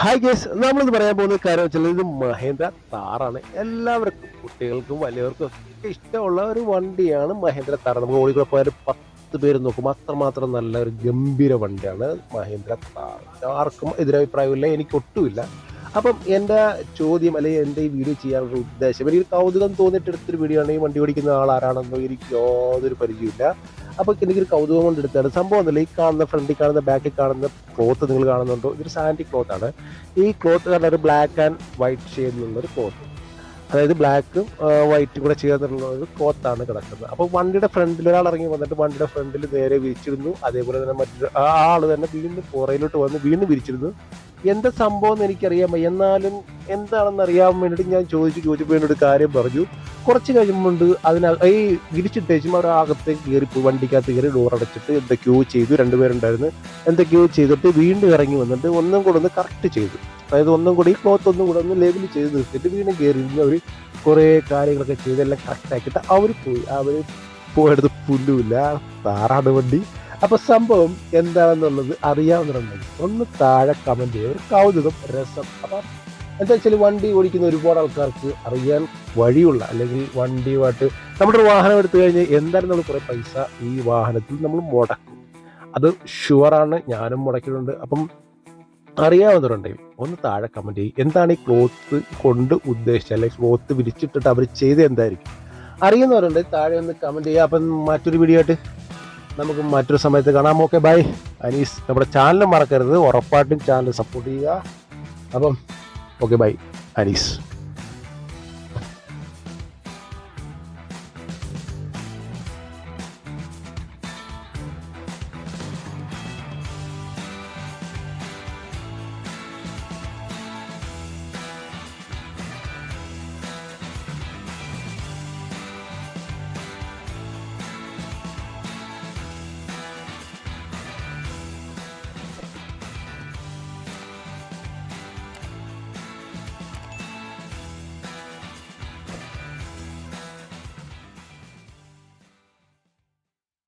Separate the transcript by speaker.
Speaker 1: Hi guys നമ്മളിന്ന് പറയാൻ പോകുന്ന കാര്യം വെച്ചാൽ ഇത് മഹേന്ദ്ര താറാണ്. എല്ലാവർക്കും കുട്ടികൾക്കും വലിയവർക്കും ഒക്കെ ഇഷ്ടമുള്ള ഒരു വണ്ടിയാണ് മഹേന്ദ്ര താറ നമുക്ക് ഓടിക്കൂടെ പോയാൽ പത്ത് പേര് നോക്കും. അത്രമാത്രം നല്ല ഒരു ഗംഭീര വണ്ടിയാണ് മഹേന്ദ്ര താർ ആർക്കും എതിരഭിപ്രായമില്ല എനിക്ക് ഒട്ടുമില്ല അപ്പം എന്റെ ചോദ്യം അല്ലെങ്കിൽ എന്റെ ഈ വീഡിയോ ചെയ്യാനുള്ള ഉദ്ദേശം എനിക്ക് കൗതുകം തോന്നിയിട്ട് എടുത്തൊരു വീഡിയോ ആണ് ഈ വണ്ടി ഓടിക്കുന്ന ആൾ ആരാണെന്നോ എനിക്ക് യാതൊരു പരിചയമില്ല അപ്പോൾ എനിക്കൊരു കൗതുകം കൊണ്ട് എടുത്താണ്. സംഭവം ഒന്നുമില്ല. ഈ കാണുന്ന ഫ്രണ്ടിൽ കാണുന്ന ബാക്കിൽ കാണുന്ന ക്ലോത്ത് നിങ്ങൾ കാണുന്നുണ്ടോ? ഇതൊരു സാൻഡി ക്ലോത്ത് ആണ്. ഈ ക്ലോത്ത് കാരണം ഒരു ബ്ലാക്ക് ആൻഡ് വൈറ്റ് ഷെയ്ഡിലുള്ള ഒരു ക്ലോത്ത് അതായത് ബ്ലാക്കും വൈറ്റും കൂടെ ചേർന്നിട്ടുള്ള ഒരു ക്ലോത്താണ് കിടക്കുന്നത്. അപ്പോൾ വണ്ടിയുടെ ഫ്രണ്ടിൽ ഒരാൾ ഇറങ്ങി വന്നിട്ട് വണ്ടിയുടെ ഫ്രണ്ടിൽ നേരെ വിരിച്ചിരുന്നു. അതേപോലെ തന്നെ മറ്റൊരു ആ ആൾ തന്നെ വീണ്ടും പുറയിലോട്ട് വന്ന് വീണ്ടും വിരിച്ചിരുന്നു. എന്താ സംഭവം എന്ന് എനിക്കറിയാൻ എന്നാലും എന്താണെന്ന് അറിയാൻ വേണ്ടിയിട്ട് ഞാൻ ചോദിച്ചു ചോദിച്ചപ്പോൾ എന്നോട് കാര്യം പറഞ്ഞു. കുറച്ച് കഴിയുമ്പോൾ അതിന ഈ വിരിച്ചിട്ടേച്ചും അവർ കയറി പോയി വണ്ടിക്കകത്ത് കയറി ഡോർ അടച്ചിട്ട് എന്തൊക്കെയോ ചെയ്തു. രണ്ടുപേരുണ്ടായിരുന്നു. എന്തൊക്കെയോ ചെയ്തിട്ട് വീണ്ടും ഇറങ്ങി വന്നിട്ട് ഒന്നും കൂടെ ഒന്ന് കറക്റ്റ് ചെയ്തു. അതായത് ഒന്നും കൂടി ഈ ക്ലോത്ത് ഒന്നും കൂടെ ഒന്ന് ലേബിൾ ചെയ്ത് നിർത്തിയിട്ട് വീണ്ടും കയറി ഇരുന്ന് അവർ കുറേ കാര്യങ്ങളൊക്കെ ചെയ്തെല്ലാം കറക്റ്റാക്കിയിട്ട് അവർ പോയി. അവർ പോയെടുത്ത് പുല്ലുമില്ല താറാട് വണ്ടി. അപ്പൊ സംഭവം എന്താണെന്നുള്ളത് അറിയാവുന്നുണ്ടെങ്കിൽ ഒന്ന് താഴെ കമന്റ് ചെയ്യുക. ഒരു കൗതുകം രസം. അപ്പം എന്താ വെച്ചാൽ വണ്ടി ഓടിക്കുന്ന ഒരുപാട് ആൾക്കാർക്ക് അറിയാൻ വഴിയുള്ള അല്ലെങ്കിൽ വണ്ടിയുമായിട്ട് നമ്മുടെ വാഹനം എടുത്തു കഴിഞ്ഞാൽ എന്തായാലും നമ്മൾ കുറേ പൈസ ഈ വാഹനത്തിൽ നമ്മൾ മുടക്കും. അത് ഷുവറാണ് ഞാനും മുടക്കിയിട്ടുണ്ട്. അപ്പം അറിയാവുന്നവരുണ്ടെങ്കിൽ ഒന്ന് താഴെ കമന്റ് ചെയ്യും എന്താണ് ഈ ക്ലോത്ത് കൊണ്ട് ഉദ്ദേശിച്ചത്? അല്ലെങ്കിൽ ക്ലോത്ത് വിരിച്ചിട്ടിട്ട് അവർ ചെയ്ത് എന്തായിരിക്കും? അറിയുന്നവരുണ്ടെങ്കിൽ താഴെ ഒന്ന് കമന്റ് ചെയ്യുക. അപ്പം മറ്റൊരു വീഡിയോ ആയിട്ട് നമുക്ക് മറ്റൊരു സമയത്ത് കാണാം. ഓക്കെ ബൈ അനീസ് നമ്മുടെ ചാനൽ മറക്കരുത്. ഉറപ്പായിട്ടും ചാനൽ സപ്പോർട്ട് ചെയ്യുക. അപ്പം ഓക്കെ ബൈ അനീസ്.